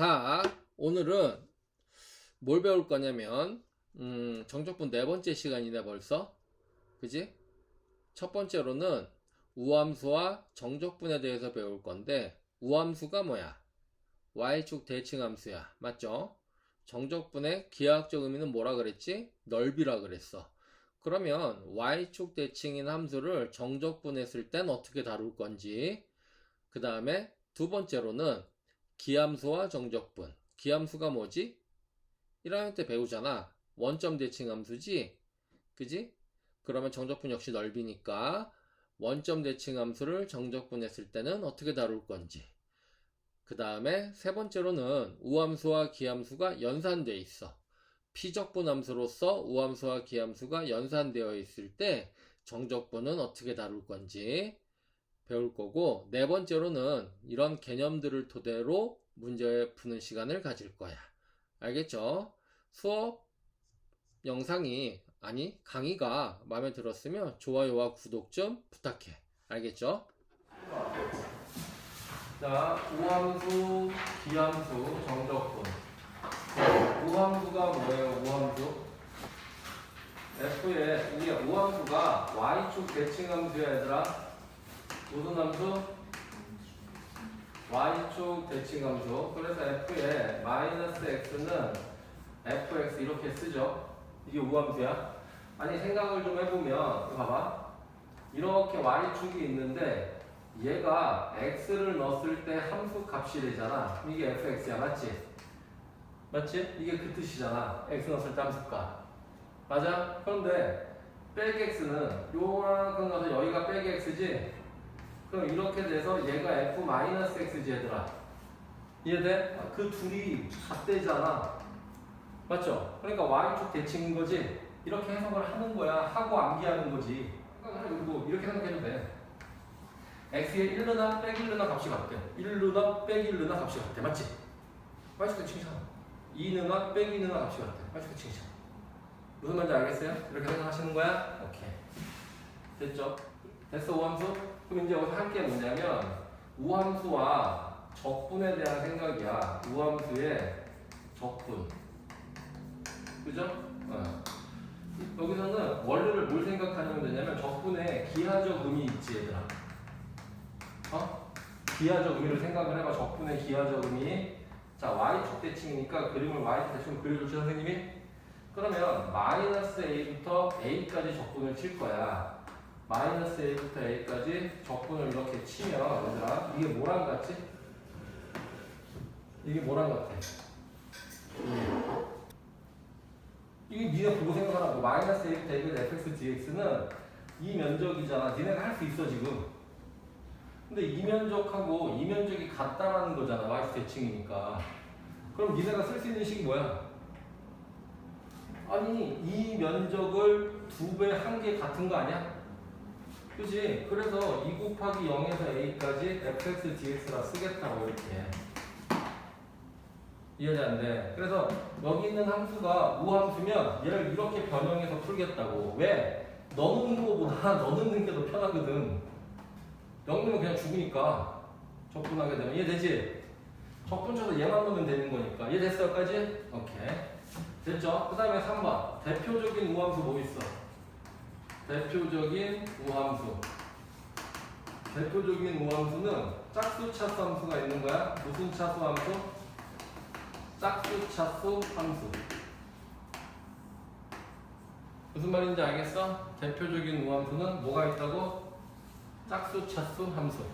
자, 오늘은 뭘 배울 거냐면, 음, 정적분 네 번째 시간이네 벌써. 그지? 첫 번째로는 우함수와 정적분에 대해서 배울 건데, 우함수가 뭐야? y축 대칭함수야. 맞죠? 정적분의 기하학적 의미는 뭐라 그랬지? 넓이라 그랬어. 그러면 y축 대칭인 함수를 정적분했을 땐 어떻게 다룰 건지, 그 다음에 두 번째로는 기함수와 정적분. 기함수가 뭐지? 1학년 때 배우잖아. 원점 대칭 함수지? 그지? 그러면 정적분 역시 넓이니까 원점 대칭 함수를 정적분했을 때는 어떻게 다룰 건지. 그 다음에 세 번째로는 우함수와 기함수가 연산되어 있어. 피적분 함수로서 우함수와 기함수가 연산되어 있을 때 정적분은 어떻게 다룰 건지 배울 거고 네 번째로는 이런 개념들을 토대로 문제 푸는 시간을 가질 거야. 알겠죠? 수업 영상이 아니 강의가 마음에 들었으면 좋아요와 구독 좀 부탁해. 알겠죠? 자, 우함수, 기함수, 정적분. 우함수가 뭐예요? 우함수? F에 이게 우함수가 y축 대칭함수야 얘들아. 무슨 함수? y축 대칭 함수. 그래서 f의 마이너스 x는 fx 이렇게 쓰죠. 이게 우함수야. 아니 생각을 좀 해보면 봐봐. 이렇게 y축이 있는데 얘가 x를 넣었을 때 함수 값이 되잖아. 이게 fx야, 맞지? 맞지? 이게 그 뜻이잖아. x 넣었을 때 함수 값. 맞아? 그런데 백 x는 요만큼 가서 여기가 백 x지? 그럼 이렇게 돼서 얘가 f-x지 얘들아 이해돼? 아, 그 둘이 같대잖아 맞죠? 그러니까 y축 대칭인 거지 이렇게 해석을 하는 거야 하고 암기하는 거지 그리고 이렇게 생각해도 돼 x의 1르나 빼기 1르나 값이 같대 1르나 빼기 1르나 값이 같대 맞지? y축 대칭이잖아 2르나 빼기 2르나 값이 같대 y축 대칭이잖아 무슨 말인지 알겠어요? 이렇게 생각하시는 거야? 오케이 됐죠? 됐어 우함수? 그럼 이제 여기서 할 게 뭐냐면 우함수와 적분에 대한 생각이야. 우함수의 적분. 그죠? 어. 여기서는 원리를 뭘 생각하면 되냐면 적분에 기하적 의미 있지 얘들아. 어? 기하적 의미를 생각을 해봐. 적분의 기하적 의미. 자 y축 대칭이니까 그림을 y축 대칭을 그려줬지 선생님이? 그러면 마이너스 a부터 a까지 적분을 칠 거야. 마이너스 a부터 a까지 적분을 이렇게 치면 얘들아 이게 뭐랑 같지? 이게 뭐랑 같아? 이게 니네 보고 생각하라고 마이너스 a부터 a까지 fx dx는 이 면적이잖아 니네가 할 수 있어 지금 근데 이 면적하고 이 면적이 같다라는 거잖아 y 대칭이니까 그럼 니네가 쓸 수 있는 식이 뭐야? 아니 이 면적을 두 배 한 개 같은 거 아니야? 그지? 그래서 2 곱하기 0에서 a까지 fx dx라 쓰겠다고 이렇게 돼. 그래서 여기 있는 함수가 우함수면 얘를 이렇게 변형해서 풀겠다고. 왜? 넣는 거보다 넣는 게 더 편하거든. 넣는 건 그냥 죽으니까 적분하게 되면 이해되지? 적분 쳐서 얘만 넣으면 되는 거니까 이해됐어 여기까지? 오케이 됐죠? 그 다음에 3번 대표적인 우함수 뭐 있어? 대표적인 우함수. 대표적인 우함수는 짝수 차수 함수가 있는 거야. 무슨 차수 함수? 짝수 차수 함수. 무슨 말인지 알겠어? 대표적인 우함수는 뭐가 있다고? 짝수 차수 함수.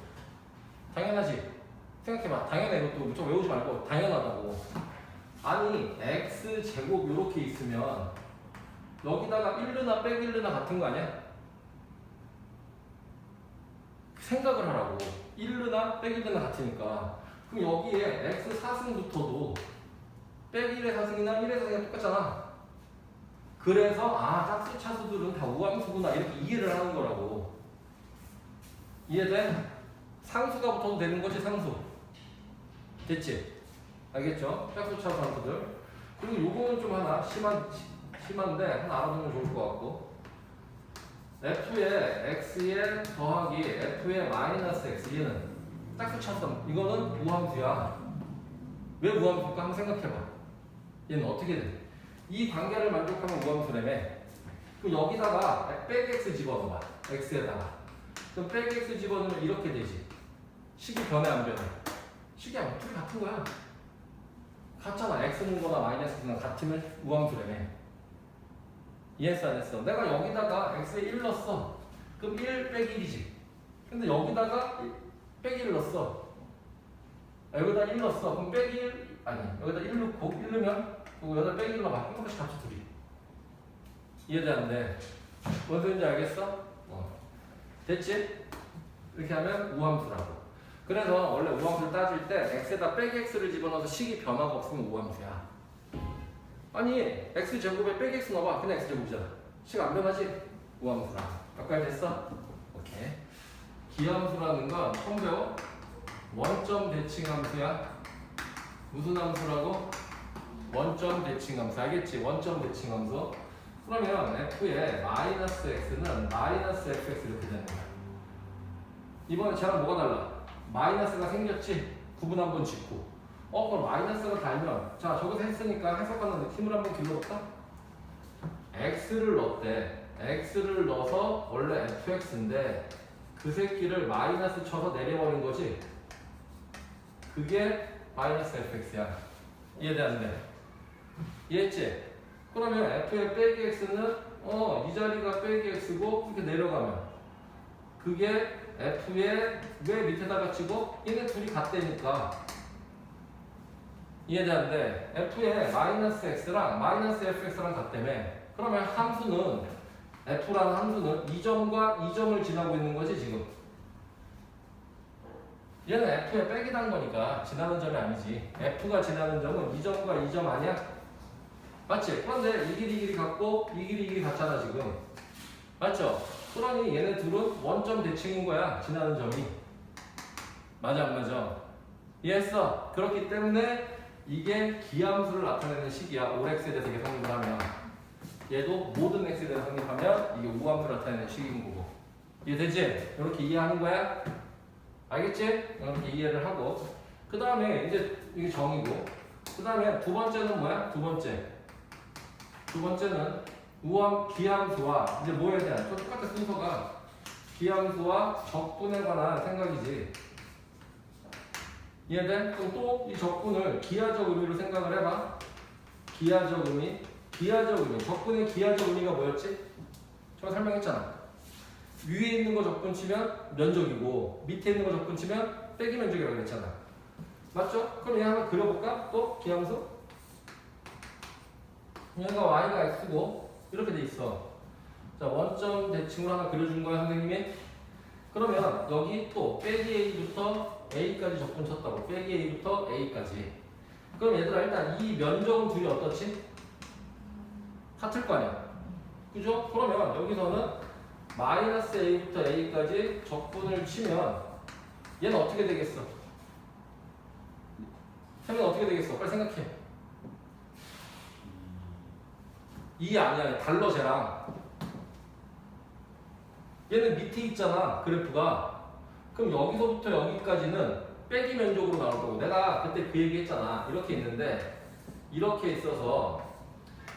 당연하지? 생각해봐. 당연해. 이것도 무조건 외우지 말고 당연하다고. 아니 x 제곱 이렇게 있으면 여기다가 1르나 빼기 1르나 같은 거 아니야? 생각을 하라고 1르나 빼기 1르나 같으니까 그럼 여기에 x 4승부터도 빼기 1의 4승이나 1의 4승이 똑같잖아 그래서 아 짝수 차수들은 다 우함수구나 이렇게 이해를 하는 거라고 이해돼? 상수가 붙어도 되는 거지 상수 됐지? 알겠죠? 짝수 차수 함수들 그리고 요거는 좀 하나 심한 심한데 하나 알아두면 좋을 것 같고 f의 x에 더하기 f의 마이너스 x 얘는 짝수 차선 이거는 우함수야 왜 우함수일까 한번 생각해봐. 얘는 어떻게 돼? 이 관계를 만족하면 우함수라며. 그럼 여기다가 백 x 집어넣어봐. x에다가. 그럼 백 x 집어넣으면 이렇게 되지. 식이 변해 안 변해? 식이 안 둘이 같은 거야. 같잖아. x는 거나 마이너스는 같으면 우함수라며. 이해했어 안 했어? 내가 여기다가 x에 1 넣었어. 그럼 1 빼기 1이지. 근데 여기다가 1 빼기 1 넣었어. 아, 여기다 1 넣었어. 그럼 빼기 1 아니 여기다 1 넣고 1 넣으면 그리고 여기다 빼기 1 넣어봐. 한 번씩 합쳐 둘이. 이해되는데 뭔 소리인지 알겠어? 어. 됐지? 이렇게 하면 우함수라고. 그래서 원래 우함수를 따질 때 x에다 빼기 x를 집어넣어서 식이 변화가 없으면 우함수야. 아니 x 제곱에 빼기 x 넣어봐. 그냥 x 제곱이잖아. 식안 변하지? 우함수라. 여기까지 됐어? 오케이. 기함수라는 건 처음 배워? 원점 대칭 함수야. 무슨 함수라고? 원점 대칭 함수. 알겠지? 원점 대칭 함수. 그러면 f의 마이너스 x는 마이너스 fx 이렇게 되는 거야. 이번에 쟤랑 뭐가 달라? 마이너스가 생겼지? 구분 한번 짓고. 어, 그럼 마이너스가 달면 자 저기서 했으니까 해석하는 힘을 한번 길러볼까? x를 넣었대. x를 넣어서 원래 fx인데 그 새끼를 마이너스 쳐서 내려버린 거지. 그게 마이너스 fx야. 이해되는데? 이해했지? 그러면 f의 빼기 x는 어 이 자리가 빼기 x고 이렇게 내려가면 그게 f의 왜 밑에다가 치고 얘네 둘이 같다니까 이해되는데 f의 마이너스 x랑 마이너스 fx랑 같다며 그러면 함수는 f라는 함수는 이 점과 이 점을 지나고 있는 거지 지금 얘는 f의 빼기 단 거니까 지나는 점이 아니지 f가 지나는 점은 이 점과 이 점 아니야? 맞지? 그런데 이 길이 이 길이 같고 이 길이 이 길이 같잖아 지금 맞죠? 그러니 얘네 둘은 원점 대칭인 거야 지나는 점이 맞아 안 맞아? 이해했어? 그렇기 때문에 이게 기함수를 나타내는 식이야 올 x에 대해서 계산을 하면 얘도 모든 x에 대해서 성립하면 이게 우함수를 나타내는 식인 거고 이해되지? 이렇게 이해하는 거야? 알겠지? 이렇게 이해를 하고 그 다음에 이제 이게 정이고 그 다음에 두 번째는 뭐야? 두 번째 두 번째는 우함 기함수와 이제 뭐에 대한 저 똑같은 순서가 기함수와 적분에 관한 생각이지 이해돼? 그럼 또 이 적분을 기하적 의미로 생각을 해봐 기하적 의미 기하적 의미 적분의 기하적 의미가 뭐였지? 제가 설명했잖아 위에 있는 거 적분 치면 면적이고 밑에 있는 거 적분 치면 빼기 면적이라고 그랬잖아 맞죠? 그럼 얘 한번 그려볼까? 또 기함수? 얘가 y가 x고 이렇게 돼 있어. 자 원점 대칭으로 하나 그려준 거야 선생님이. 그러면 여기 또 빼기 a부터 a까지 적분 쳤다고 빼기 a부터 a까지. 그럼 얘들아 일단 이 면적은 둘이 어떻지? 같을 거 아니야. 그죠? 그러면 여기서는 마이너스 a부터 a까지 적분을 치면 얘는 어떻게 되겠어? 얘는 어떻게 되겠어? 빨리 생각해. 2 아니야 달러 쟤랑 얘는 밑에 있잖아 그래프가 그럼 여기서부터 여기까지는 빼기 면적으로 나올 거고 내가 그때 그 얘기 했잖아 이렇게 있는데 이렇게 있어서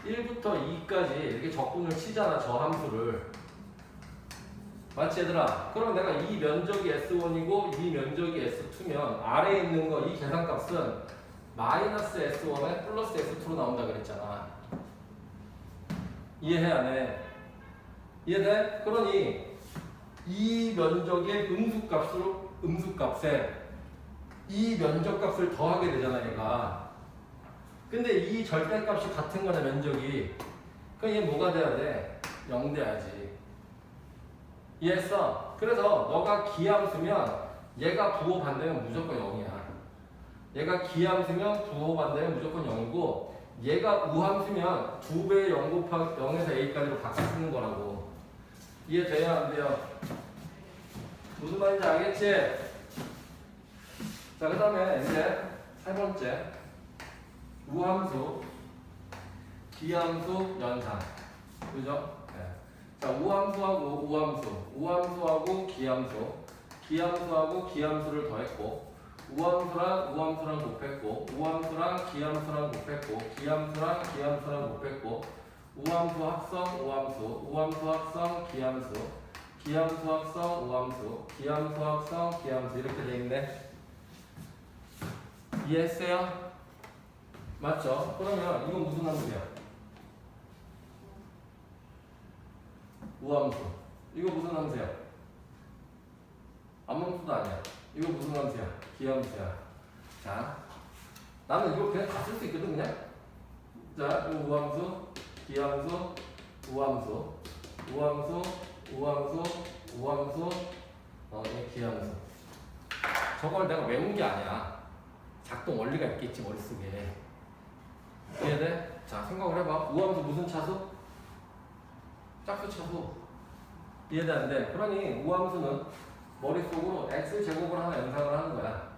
1부터 2까지 이렇게 적분을 치잖아 저 함수를 맞지 얘들아 그럼 내가 이 면적이 S1이고 이 면적이 S2면 아래에 있는 거 이 계산값은 마이너스 S1에 플러스 S2로 나온다 그랬잖아 이해해 안 해? 이해돼? 그러니 이 면적의 음수값으로 음수값에 이 면적값을 더하게 되잖아 얘가 근데 이 절대값이 같은 거네 면적이 그럼 얘 뭐가 돼야 돼? 0 돼야지 이해했어? 그래서 너가 기함수면 얘가 부호 반대면 무조건 0이야 얘가 기함수면 부호 반대면 무조건 0이고 얘가 우함수면 두 배의 0 곱하기 0에서 a까지로 각각 쓰는 거라고 이해돼요 안 돼요? 무슨 말인지 알겠지? 자 그 다음에 이제 세 번째 우함수 기함수 연산 그죠? 네. 자 우함수하고 우함수 우함수하고 기함수 기함수하고 기함수를 더했고 우함수랑 우함수랑 곱했고 우함수랑 기함수랑 곱했고 기함수랑 기함수랑 곱했고 우함수 합성 우함수 우함수 합성 기함수 우함수 기함수 합성 기함수 이렇게 돼 있네 이해했어요? 맞죠? 그러면 이건 무슨 함수야? 우함수 이거 무슨 함수야? 암함수도 아니야 이거 무슨 함수야? 기함수야 자 나는 이거 그냥 다 쓸 수 있거든 그냥 자 이거 우함수 기함수 우함수 우함수 우함수 우함수 어, 이 기함수. 저걸 내가 외운 게 아니야. 작동 원리가 있겠지 머릿속에. 이해돼? 자 생각을 해봐. 우함수 무슨 차수? 짝수 차수. 이해되는데 그러니 우함수는 머릿속으로 x 제곱을 하나 연상을 하는 거야.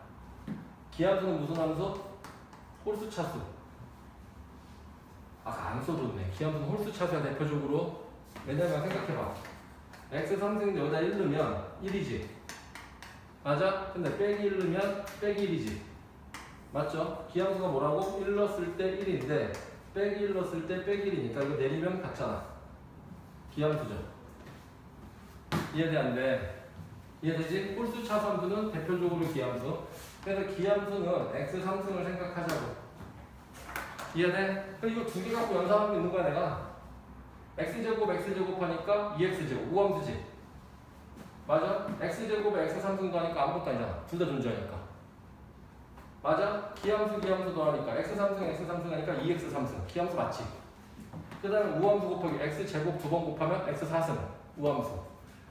기함수는 무슨 함수? 홀수 차수. 아까 안 써줬네. 기함수는 홀수 차수야 대표적으로. 왜냐면 생각해봐 x 3승인데 여기다 1 넣으면 1이지 맞아? 근데 빼기 1 넣으면 빼기 1이지 맞죠? 기함수가 뭐라고? 1 넣었을 때 1인데 빼기 1 넣었을 때 빼기 1이니까 이거 내리면 같잖아 기함수죠 이해돼 안 돼? 이해되지? 홀수 차수함수는 대표적으로 기함수 그래서 기함수는 x 3승을 생각하자고 이해돼? 그럼 이거 두 개 갖고 연산하고 있는 거야 내가 x제곱 x제곱 하니까 2x제곱 우함수지 맞아? x제곱에 x 3승도 하니까 아무것도 아니잖아 둘 다 존재하니까 맞아? 기함수 기함수 더하니까 x 3승 x 3승 하니까 2x 3승 기함수 맞지? 그 다음에 우함수 곱하기 x제곱 두 번 곱하면 x 4승 우함수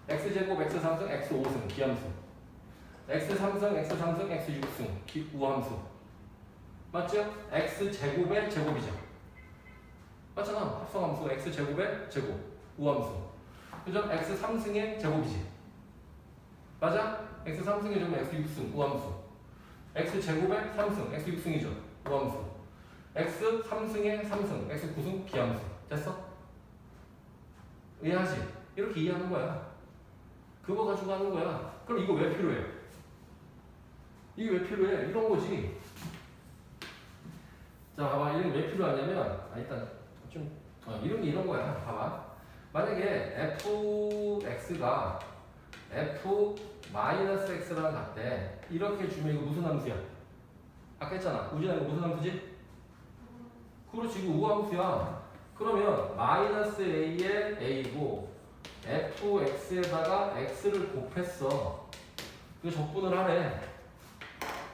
x제곱 x 3승 x 5승 기함수 x 3승 x 3승 x 6승 기, 우함수 맞죠? x 제곱의 제곱이죠 맞잖아 합성함수 x 제곱의 제곱 우함수 그죠? x 3승의 제곱이지 맞아? x 3승의 제곱 x 6승 우함수 x 제곱의 3승 x 6승이죠 우함수 x 3승의 3승 x 9승 기함수 됐어? 이해하지? 이렇게 이해하는 거야 그거 가지고 하는 거야 그럼 이거 왜 필요해? 이게 왜 필요해? 이런 거지 자 봐봐 이런 게 왜 필요하냐면 아 일단 좀 어, 게 이런 거야 봐봐 만약에 fx가 f 마이너스 x랑 같대 이렇게 주면 이거 무슨 함수야? 아까 했잖아 우진아 이거 무슨 함수지? 그렇지 이거 우함수야 그러면 마이너스 a에 a고 fx에다가 x를 곱했어 이거 적분을 하래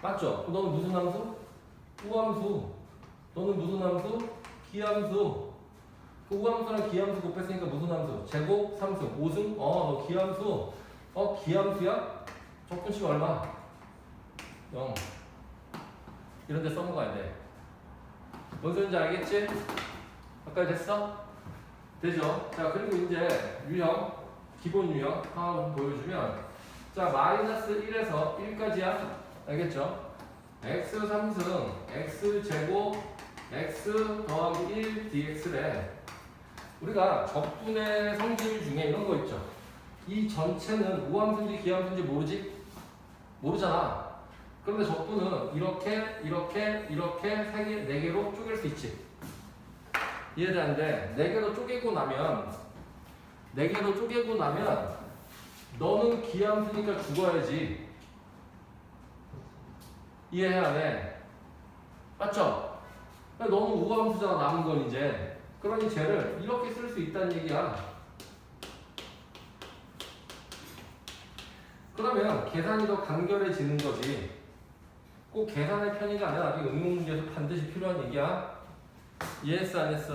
맞죠? 너는 무슨 함수? 우함수 너는 무슨 함수? 기함수 그 우함수랑 기함수 곱했으니까 무슨 함수? 제곱 3승 5승? 어 너 기함수 어 기함수야? 적분식 얼마? 0 이런 데 써먹어야 돼 뭔 소린지 알겠지? 아까 됐어? 되죠? 자 그리고 이제 유형 기본 유형 하나 보여주면 자 마이너스 1에서 1까지야 알겠죠? x 3승 x 제곱 x 더하기 1 dx래 우리가 적분의 성질 중에 이런 거 있죠. 이 전체는 우함수인지 기함수인지 모르지? 모르잖아. 그런데 적분은 이렇게 이렇게 이렇게 세 개, 네 개로 쪼갤 수 있지. 이해되는데 네 개로 쪼개고 나면 네 개로 쪼개고 나면 너는 기함수니까 죽어야지. 이해해야 돼 맞죠? 너는 우함수잖아 남은 건 이제 그러니 쟤를 이렇게 쓸 수 있다는 얘기야 그러면 계산이 더 간결해지는 거지 꼭 계산의 편의가 아니라 나중에 응용 문제에서 반드시 필요한 얘기야 이해했어 안 했어?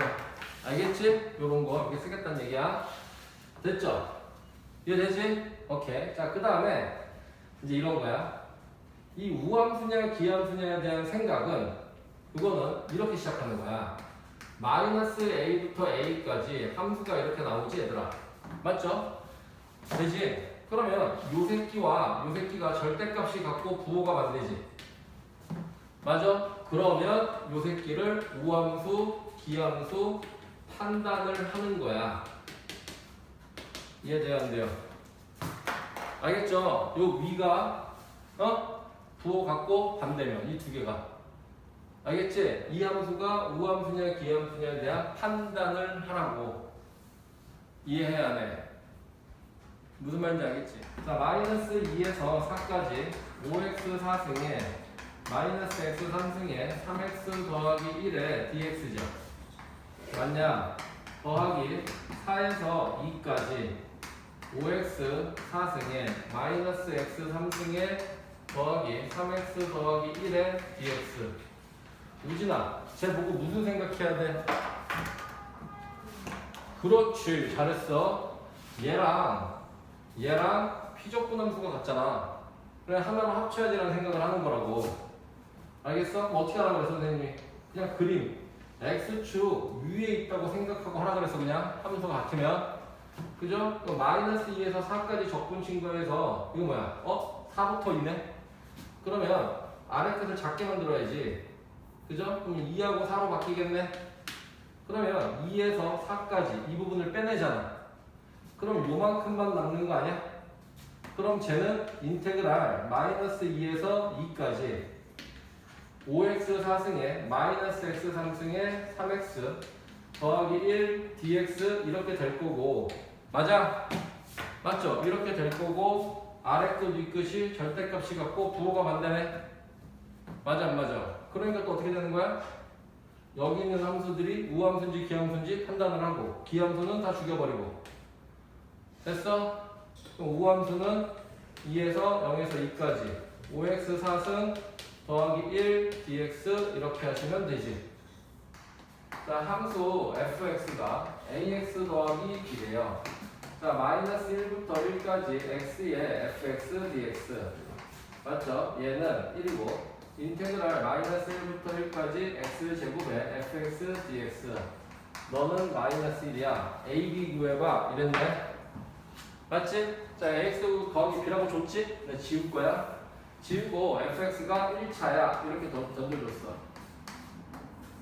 알겠지? 요런 거 이렇게 쓰겠다는 얘기야 됐죠? 이해되지? 오케이 자 그 다음에 이제 이런 거야 이 우함수냐 기함수냐에 대한 생각은 그거는 이렇게 시작하는 거야 마이너스 a부터 a까지 함수가 이렇게 나오지 얘들아 맞죠? 되지? 그러면 요 새끼와 요 새끼가 절대값이 같고 부호가 반대지 맞아? 그러면 요 새끼를 우함수, 기함수 판단을 하는 거야. 이해돼요, 안 돼요? 알겠죠? 요 위가 어? 부호 같고 반대면 이 두 개가 알겠지? 이 함수가 우함수냐 기함수냐에 대한 판단을 하라고 이해해야 돼 무슨 말인지 알겠지? 자 마이너스 2에서 4까지 5x 4승에 마이너스 x 3승에 3x 더하기 1에 dx죠 맞냐? 더하기 4에서 2까지 5x 4승에 마이너스 x 3승에 더하기 3x 더하기 1의 dx 우진아 쟤 보고 무슨 생각해야 돼? 그렇지 잘했어 얘랑 얘랑 피적분함수가 같잖아 그래 하나로 합쳐야지라는 생각을 하는 거라고 알겠어? 뭐 어떻게 하라고 그랬어 선생님이 그냥 그림 x축 위에 있다고 생각하고 하라 그랬어 그냥 함수가 같으면 그죠? 또 마이너스 2에서 4까지 적분 친 거에서 이거 뭐야? 어? 4부터 2네? 그러면 아래 끝을 작게 만들어야지 그죠? 그럼 2하고 4로 바뀌겠네? 그러면 2에서 4까지 이 부분을 빼내잖아 그럼 요만큼만 남는 거 아니야? 그럼 쟤는 인테그랄 마이너스 2에서 2까지 5x 4승에 마이너스 x 3승에 3x 더하기 1 dx 이렇게 될 거고 맞아? 맞죠? 이렇게 될 거고 아래 끝 윗끝이 절대값이 같고 부호가 반대네 맞아 안 맞아? 그러니까 또 어떻게 되는 거야? 여기 있는 함수들이 우함수인지 기함수인지 판단을 하고 기함수는 다 죽여버리고 됐어? 그럼 우함수는 2에서 0에서 2까지 5x 4승 더하기 1 dx 이렇게 하시면 되지 자 함수 fx가 ax 더하기 b래요 자 마이너스 1부터 1까지 x의 fx dx 맞죠? 얘는 1이고 인테그랄 마이너스 1부터 1까지 x 제곱의 fx dx. 너는 마이너스 1이야. a, b 구해봐. 이랬네. 맞지? 자 ax 더하기 b라고 줬지? 네, 지울 거야. 지우고 fx가 1차야. 이렇게 던- 던져줬어.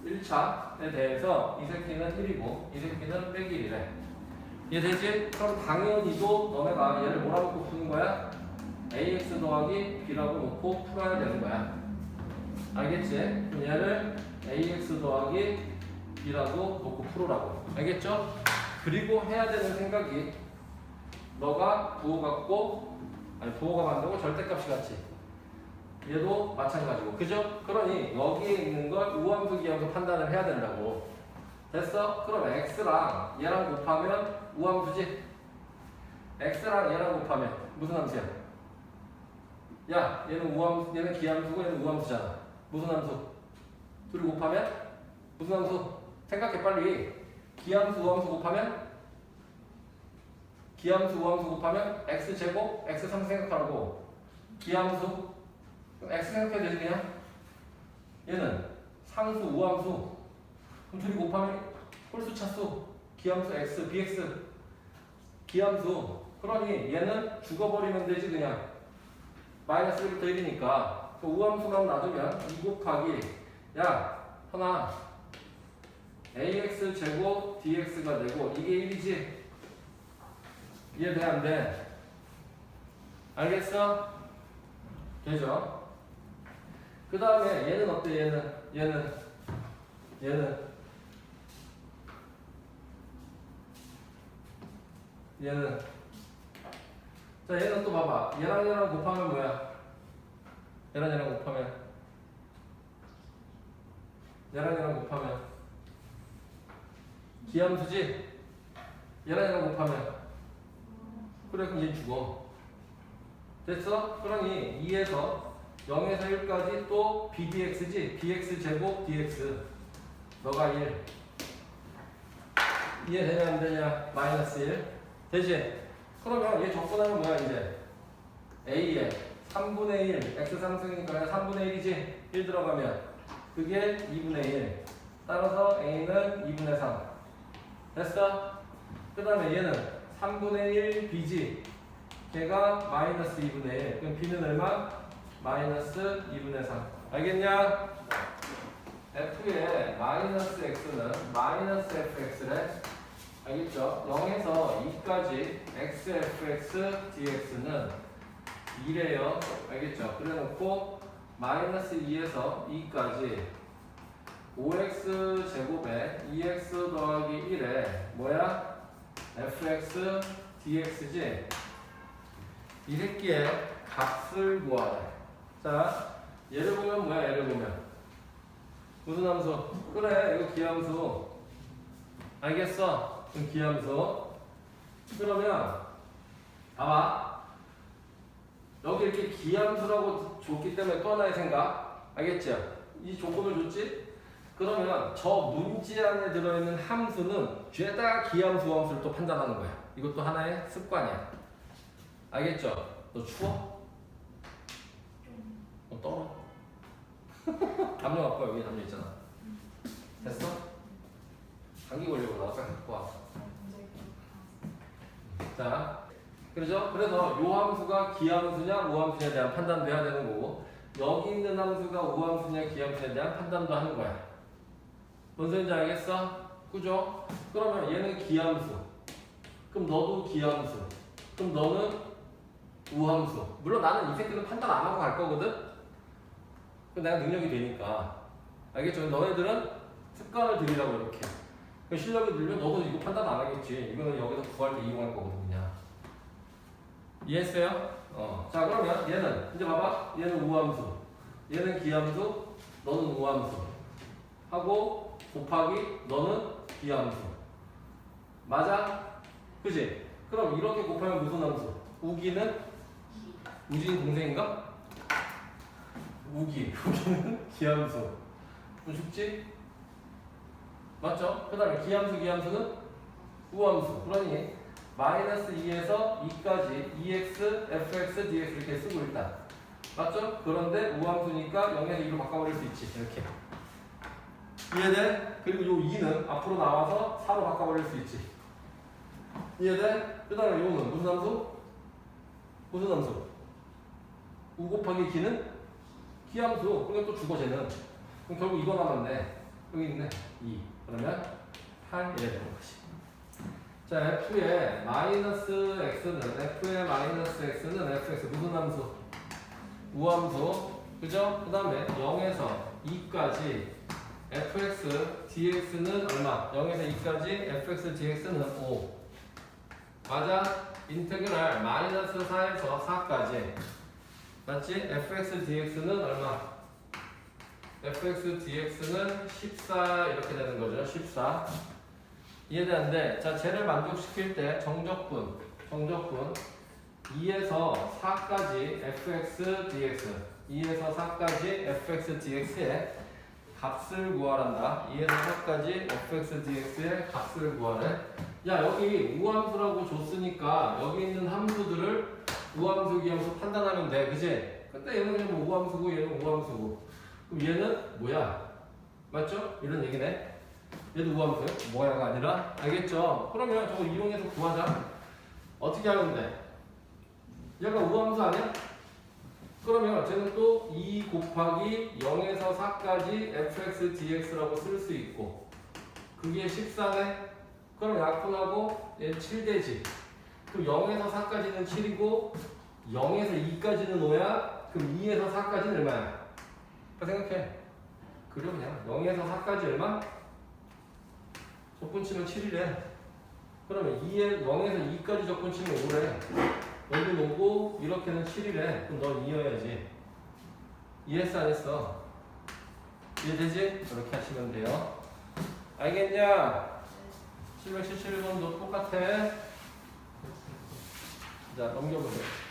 1차에 대해서 이 새끼는 1이고 이 새끼는 빼기 1이래. 이해 되지? 그럼 당연히도 너네가 얘를 뭐라고 놓고 푸는 거야? ax 더하기 b라고 놓고 풀어야 되는 거야 알겠지? 그럼 얘를 ax 더하기 b라고 놓고 풀으라고 알겠죠? 그리고 해야 되는 생각이 너가 부호 같고 아니 부호가 만들고 절대값이 같이 얘도 마찬가지고 그죠? 그러니 여기에 있는 걸 기함수 판단을 해야 된다고 됐어? 그럼 x랑 얘랑 곱하면 우함수지? x랑 얘랑 곱하면 무슨 함수야? 야 얘는 우함수 얘는 기함수고 얘는 우함수잖아 무슨 함수? 둘이 곱하면? 무슨 함수? 생각해 빨리. 기함수 우함수 곱하면? 기함수 우함수 곱하면 x제곱 x3 생각하라고. 기함수? x 생각해야 되지 그냥? 얘는 상수 우함수. 그럼 둘이 곱하면 홀수 차수. 기함수 x bx. 기함수. 그러니 얘는 죽어버리면 되지 그냥. 마이너스 1부터 1이니까 그 우함수만 놔두면 2 곱하기 야 하나 ax 제곱 dx가 되고 이게 1이지 이해돼 안 돼? 알겠어? 되죠? 그 다음에 얘는 어때 얘는 얘는 얘는 얘는 자 얘는 또 봐봐 얘랑 얘랑 곱하면 뭐야 얘랑 얘랑 곱하면? 얘랑 얘랑 곱하면? 기함수지? 얘랑 얘랑 곱하면? 그래 그럼 얘 죽어. 됐어? 그러니 2에서 0에서 1까지 또 bdx지? bx 제곱 dx. 너가 1 이해되냐 안 되냐? 마이너스 1 되지? 그러면 얘 접근하면 뭐야 이제? a에 3분의 1 x 3승이니까 3분의 1이지 1 들어가면 그게 2분의 1 따라서 a는 2분의 3 됐어? 그 다음에 얘는 3분의 1 b지 걔가 마이너스 2분의 1 그럼 b는 얼마? 마이너스 2분의 3 알겠냐? f의 마이너스 x는 마이너스 fx래 알겠죠? 0에서 2까지 xfx dx는 2래요 알겠죠? 그래놓고 마이너스 2에서 2까지 5x 제곱에 2x 더하기 1에 뭐야? fx dx지? 이 새끼의 값을 구하래. 자, 얘를 보면 뭐야? 얘를 보면 무슨 함수? 그래, 이거 기함수. 알겠어? 그럼 기함수. 그러면 봐봐. 여기 이렇게 기함수라고 줬기 때문에 또 하나의 생각. 알겠죠? 이 조건을 줬지? 그러면 저 문제 안에 들어있는 함수는 죄다 기함수 함수를 또 판단하는 거야. 이것도 하나의 습관이야. 알겠죠? 너 추워? 너 떨어? 담요 갖고 와, 여기 담요 있잖아. 됐어? 감기 걸리고 나 아까 갖고 와. 자, 그러죠? 그래서 요 함수가 기함수냐 우함수냐에 대한 판단도 해야 되는 거고 여기 있는 함수가 우함수냐 기함수냐에 대한 판단도 하는 거야. 뭔 소리인지 알겠어? 그죠? 그러면 얘는 기함수. 그럼 너도 기함수. 그럼 너는 우함수. 물론 나는 이 새끼는 판단 안 하고 갈 거거든? 그럼 내가 능력이 되니까. 알겠죠? 너네들은 습관을 들이라고 이렇게. 그 실력이 늘면 너도 이거 판단 안 하겠지. 이거는 여기서 구할 때 이용할 거거든. 이해했어요? 어. 자, 그러면 얘는, 이제 봐봐. 얘는 우함수. 얘는 기함수. 너는 우함수. 하고, 곱하기, 너는 기함수. 맞아? 그지? 그럼 이렇게 곱하면 무슨 함수? 우기는? 우진 동생인가? 우기. 우기는 기함수. 좀 쉽지? 맞죠? 그 다음에 기함수 기함수는 우함수 그러니 마이너스 2에서 2까지 2x, fx, dx 이렇게 쓰고 있다 맞죠? 그런데 우함수니까 0에서 2로 바꿔버릴 수 있지 이렇게 이해돼? 그리고 요 2는 앞으로 나와서 4로 바꿔버릴 수 있지 이해돼? 그 다음에 요는 무슨 함수? 무슨 함수? 우 곱하기 기는 기함수 그러니까 또 죽어 쟤는 그럼 결국 이거 남았네 여기 있네 2 그러면 8 이래 되는 거지 자 f의 마이너스 x는 f의 마이너스 x는 fx 무슨 함수? 우함수 그죠? 그 다음에 0에서 2까지 fx dx는 얼마? 0에서 2까지 fx dx는 5 맞아? 인테그랄 마이너스 4에서 4까지 맞지? fx dx는 얼마? fx dx는 14 이렇게 되는 거죠. 14 이해되는데 자 쟤를 만족시킬 때 정적분 정적분 2에서 4까지 fx dx 2에서 4까지 fx dx의 값을 구하란다. 2에서 4까지 fx dx의 값을 구하래. 야 여기 우함수라고 줬으니까 여기 있는 함수들을 우함수 기함수 판단하면 돼. 그지? 근데 얘는 그냥 뭐 우함수고 얘는 우함수고 그럼 얘는 뭐야? 맞죠? 이런 얘기네. 얘도 우함수야? 뭐야가 아니라 알겠죠? 그러면 저거 이용해서 구하자. 어떻게 돼? 얘가 우함수 아니야? 그러면 쟤는 또 2 곱하기 0에서 4까지 fx dx라고 쓸 수 있고 그게 14네? 그럼 약분하고 얘는 7되지. 그럼 0에서 4까지는 7이고 0에서 2까지는 5야? 그럼 2에서 4까지는 얼마야? 그 생각해. 그려 그냥 0에서 4까지 얼마? 적분치면 7이래. 그러면 2에 0에서 2까지 적분치면 5래. 여기 오고 이렇게는 7이래. 그럼 넌 2여야지. 이해했어 안 했어? 이해되지? 그렇게 하시면 돼요. 알겠냐? 777번도 똑같아. 자 넘겨보세요.